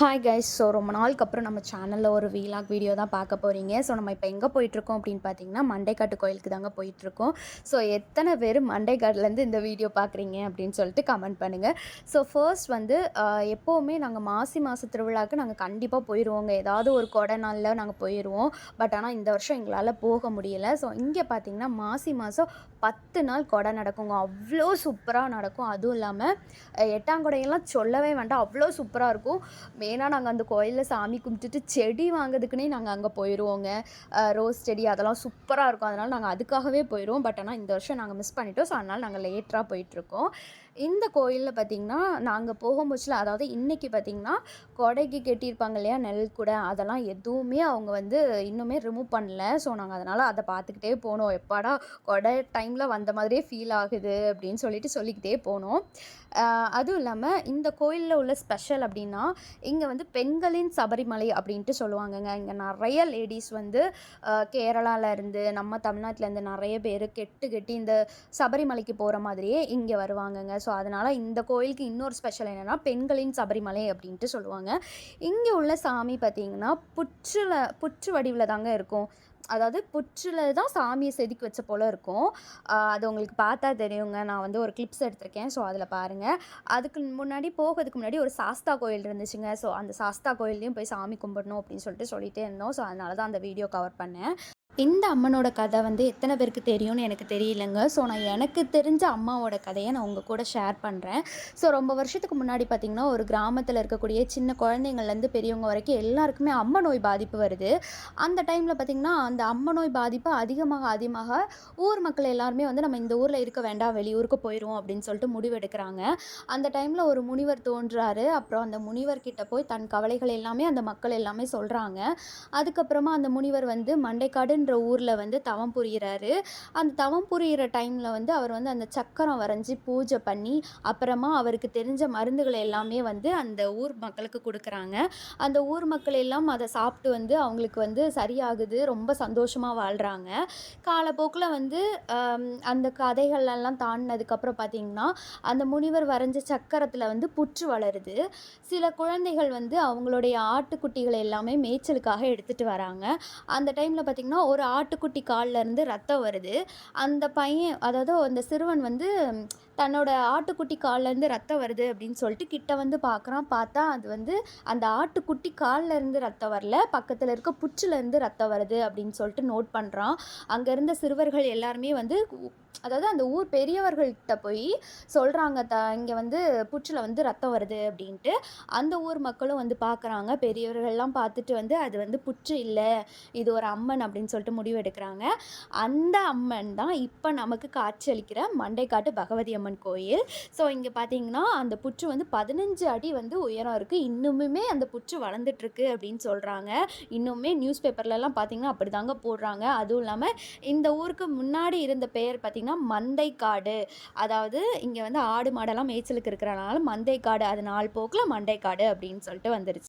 Hi guys so ரொம்ப நாளுக்கு அப்புறம் நம்ம சேனலில் ஒரு வீலாக் வீடியோ தான் பார்க்க போகிறீங்க ஸோ நம்ம இப்போ எங்கே போயிட்டுருக்கோம் அப்படின்னு பார்த்தீங்கன்னா மண்டைக்காட்டு கோயிலுக்கு தாங்க போயிட்டுருக்கோம். ஸோ எத்தனை பேர் மண்டைக்காட்டிலேருந்து இந்த வீடியோ பார்க்குறீங்க அப்படின்னு சொல்லிட்டு கமெண்ட் பண்ணுங்கள் ஸோ ஃபர்ஸ்ட் வந்து எப்போவுமே நாங்கள் மாசி மாத திருவிழாவுக்கு நாங்கள் கண்டிப்பாக போயிடுவோங்க ஏதாவது ஒரு கொடை நாளில் நாங்கள் போயிடுவோம் பட் ஆனால் இந்த வருஷம் எங்களால் போக முடியல. ஸோ இங்கே பார்த்தீங்கன்னா மாசி மாதம் பத்து நாள் கொடை நடக்குங்க. அவ்வளோ சூப்பராக நடக்கும். அதுவும் இல்லாமல் எட்டாங்கொடையெல்லாம் சொல்லவே வேண்டாம். அவ்வளோ சூப்பராக இருக்கும். மெயினாக நாங்கள் அந்த கோயிலில் சாமி கும்பிட்டுட்டு செடி வாங்கிறதுக்குனே நாங்கள் அங்கே போயிடுவோங்க ரோஸ் செடி அதெல்லாம் சூப்பராக இருக்கும். அதனால் நாங்கள் அதுக்காகவே போயிடுவோம் பட் ஆனால் இந்த வருஷம் நாங்கள் மிஸ் பண்ணிட்டோம். ஸோ அதனால் நாங்கள் லேட்டராக போயிட்டுருக்கோம். இந்த கோயிலில் பார்த்திங்கன்னா நாங்கள் போகும்போதுல அதாவது இன்றைக்கி பார்த்திங்கன்னா கொடைக்கு கட்டியிருப்பாங்க இல்லையா நெல் கூட அதெல்லாம் எதுவுமே அவங்க வந்து இன்னுமே ரிமூவ் பண்ணல. ஸோ நாங்கள் அதனால் அதை பார்த்துக்கிட்டே போனோம். எப்பாடா கொடை டைமில் வந்த மாதிரியே ஃபீல் ஆகுது அப்படின்னு சொல்லிட்டு சொல்லிக்கிட்டே போனோம். அதுவும் இல்லாமல் இந்த கோயிலில் உள்ள ஸ்பெஷல் அப்படின்னா இங்கே இங்கே வந்து பெண்களின் சபரிமலை அப்படின்ட்டு சொல்லுவாங்கங்க. இங்கே நிறைய லேடிஸ் வந்து கேரளாவிலேருந்து கேரளால இருந்து நம்ம தமிழ்நாட்டிலேருந்து நிறைய பேர் கெட்டு கெட்டி இந்த சபரிமலைக்கு போகிற மாதிரியே இங்கே வருவாங்கங்க. ஸோ அதனால் இந்த கோயிலுக்கு இன்னொரு ஸ்பெஷல் என்னென்னா பெண்களின் சபரிமலை அப்படின்ட்டு சொல்லுவாங்க. இங்கே உள்ள சாமி பார்த்தீங்கன்னா புற்றில் புற்று வடிவில் தாங்க இருக்கும். அதாவது புற்றில் தான் சாமியை செதுக்கி வச்ச போல் இருக்கும். அது உங்களுக்கு பார்த்தா தெரியுங்க. நான் வந்து ஒரு கிளிப்ஸ் எடுத்திருக்கேன். ஸோ அதில் பாருங்கள் அதுக்கு முன்னாடி போகிறதுக்கு முன்னாடி ஒரு சாஸ்தா கோயில் இருந்துச்சுங்க. ஸோ அந்த சாஸ்தா கோயில்லையும் போய் சாமி கும்பிடணும் அப்படின்னு சொல்லிட்டு சொல்லிகிட்டே இருந்தோம். ஸோ அதனால தான் அந்த வீடியோ கவர் பண்ணேன். இந்த அம்மனோட கதை வந்து எத்தனை பேருக்கு தெரியும்னு எனக்கு தெரியலங்க. ஸோ நான் எனக்கு தெரிஞ்ச அம்மாவோட கதையை நான் உங்கள் கூட ஷேர் பண்ணுறேன் ஸோ ரொம்ப வருஷத்துக்கு முன்னாடி பார்த்திங்கன்னா ஒரு கிராமத்தில் இருக்கக்கூடிய சின்ன குழந்தைங்கள்லேருந்து பெரியவங்க வரைக்கும் எல்லாருக்குமே அம்ம நோய் பாதிப்பு வருது. அந்த டைமில் பார்த்திங்கன்னா அந்த அம்ம நோய் பாதிப்பு அதிகமாக அதிகமாக ஊர் மக்கள் எல்லாருமே வந்து நம்ம இந்த ஊரில் இருக்க வேண்டாம் வெளியூருக்கு போயிடுவோம் அப்படின்னு சொல்லிட்டு முடிவெடுக்கிறாங்க. அந்த டைமில் ஒரு முனிவர் தோன்றாரு. அப்புறம் அந்த முனிவர் கிட்ட போய் தன் கவலைகள் எல்லாமே அந்த மக்கள் எல்லாமே சொல்கிறாங்க அதுக்கப்புறமா அந்த முனிவர் வந்து மண்டைக்காடு மண்டைக்காடுன்ற ஊரில் வந்து தவம் புரிகிறாரு அந்த தவம் புரிகிற டைமில் வந்து அவர் வந்து அந்த சக்கரம் வரைஞ்சி பூஜை பண்ணி அப்புறமா அவருக்கு தெரிஞ்ச மருந்துகளை எல்லாமே வந்து அந்த ஊர் மக்களுக்கு கொடுக்குறாங்க. அந்த ஊர் மக்கள் எல்லாம் அதை சாப்பிட்டு வந்து அவங்களுக்கு வந்து சரியாகுது ரொம்ப சந்தோஷமாக வாழ்கிறாங்க காலப்போக்கில் வந்து அந்த கதைகள்லாம் தாண்டினதுக்கப்புறம் பார்த்திங்கன்னா அந்த முனிவர் வரைஞ்ச சக்கரத்தில் வந்து புற்று வளருது. சில குழந்தைகள் வந்து அவங்களுடைய ஆட்டுக்குட்டிகளை எல்லாமே மேய்ச்சலுக்காக எடுத்துகிட்டு வராங்க. அந்த டைமில் பார்த்திங்கன்னா ஒரு ஆட்டுக்குட்டி காலில் இருந்து ரத்தம் வருது. அந்த பையன் அதாவது அந்த சிறுவன் வந்து தன்னோட ஆட்டுக்குட்டி கால்ல இருந்து ரத்தம் வருது அப்படின்னு சொல்லிட்டு கிட்ட வந்து பார்க்குறான் பார்த்தா அது வந்து அந்த ஆட்டுக்குட்டி கால்ல இருந்து ரத்தம் வரல பக்கத்தில் இருக்க புற்றுல இருந்து ரத்தம் வருது அப்படின்னு சொல்லிட்டு நோட் பண்ணுறான் அங்கே இருந்த சிறுவர்கள் எல்லாருமே வந்து அதாவது அந்த ஊர் பெரியவர்கள்கிட்ட போய் சொல்கிறாங்க த இங்கே வந்து புற்றில் வந்து ரத்தம் வருது அப்படின்ட்டு. அந்த ஊர் மக்களும் வந்து பார்க்குறாங்க பெரியவர்கள்லாம் பார்த்துட்டு வந்து அது வந்து புற்று இல்லை இது ஒரு அம்மன் அப்படின்னு சொல்லிட்டு முடிவு எடுக்கிறாங்க. அந்த அம்மன் தான் இப்போ நமக்கு காட்சியளிக்கிற மண்டைக்காட்டு பகவதி அம்மன் கோயில். ஸோ இங்கே பார்த்தீங்கன்னா அந்த புற்று வந்து பதினஞ்சு அடி வந்து உயரம் இருக்குது இன்னுமுமே அந்த புற்று வளர்ந்துட்டுருக்கு அப்படின்னு சொல்கிறாங்க இன்னுமே நியூஸ் பேப்பர்லலாம் பார்த்தீங்கன்னா அப்படி தாங்க போடுறாங்க. அதுவும் இல்லாமல் இந்த ஊருக்கு முன்னாடி இருந்த பெயர் பார்த்திங்கன்னா மந்தைக்காடு அதாவது இங்கே வந்து ஆடு மாடெல்லாம் மேய்ச்சலுக்கு இருக்கிறனால மந்தைக்காடு அது நாள் போக்கில் மண்டைக்காடு அப்படின்னு சொல்லிட்டு வந்துருச்சு.